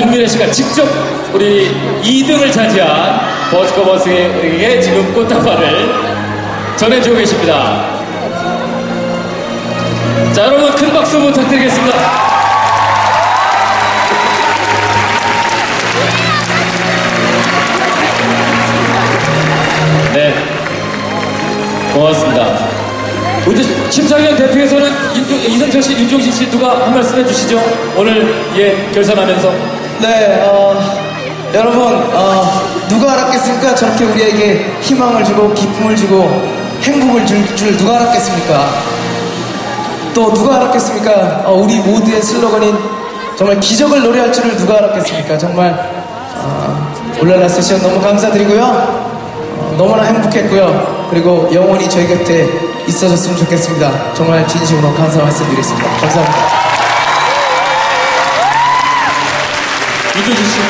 김민혜 씨가 직접 우리 2등을 차지한 버스커버스에게 지금 꽃다발을 전해주고 계십니다. 자, 여러분 큰 박수 부탁드리겠습니다. 네. 고맙습니다. 우리 심사위원 대표에서는 이선철 씨, 윤종신 씨 누가 한 말씀 해주시죠? 오늘 예 결산하면서 네, 어, 여러분, 어, 누가 알았겠습니까? 저렇게 우리에게 희망을 주고, 기쁨을 주고, 행복을 줄, 줄 누가 알았겠습니까? 또 누가 알았겠습니까? 어, 우리 모두의 슬로건인 정말 기적을 노래할 줄을 누가 알았겠습니까? 정말, 어, 올라라 세션 너무 감사드리고요. 어, 너무나 행복했고요. 그리고 영원히 저희 곁에 있어줬으면 좋겠습니다. 정말 진심으로 감사 말씀드리겠습니다. 감사합니다. 윤종신 씨.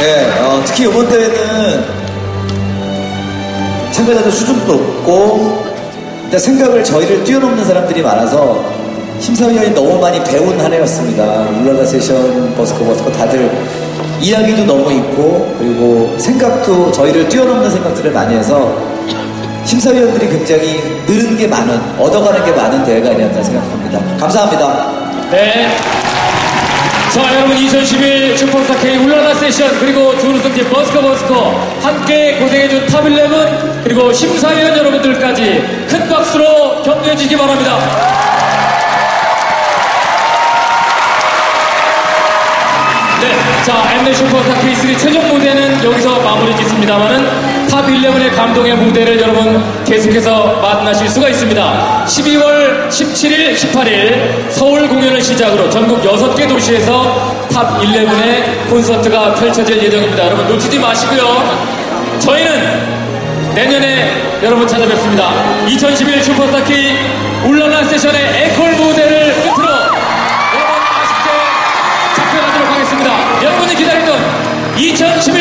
네, 어, 특히 이번 대회는 참가자들 수준도 높고 근데 생각을 저희를 뛰어넘는 사람들이 많아서 심사위원이 너무 많이 배운 한 해였습니다. 울랄라 세션, 버스커 버스커 다들 이야기도 너무 있고 그리고 생각도 저희를 뛰어넘는 생각들을 많이 해서 심사위원들이 굉장히 늘은 게 많은, 얻어가는 게 많은 대회가 아니었나 생각합니다. 감사합니다. 네. 자, 여러분 2011 슈퍼스타 K 울라라 세션 그리고 준우승팀 버스커 버스커 함께 고생해준 탑11 그리고 심사위원 여러분들까지 큰 박수로 격려해 주시기 바랍니다. 자, 엠넷 슈퍼스타 K3 최종 무대는 여기서 마무리 짓습니다만은 탑 11의 감동의 무대를 여러분 계속해서 만나실 수가 있습니다. 12월 17일, 18일 서울 공연을 시작으로 전국 6개 도시에서 탑 11의 콘서트가 펼쳐질 예정입니다. 여러분 놓치지 마시고요. 저희는 내년에 여러분 찾아뵙습니다. 2011 슈퍼스타 K 울라나 세션의 2011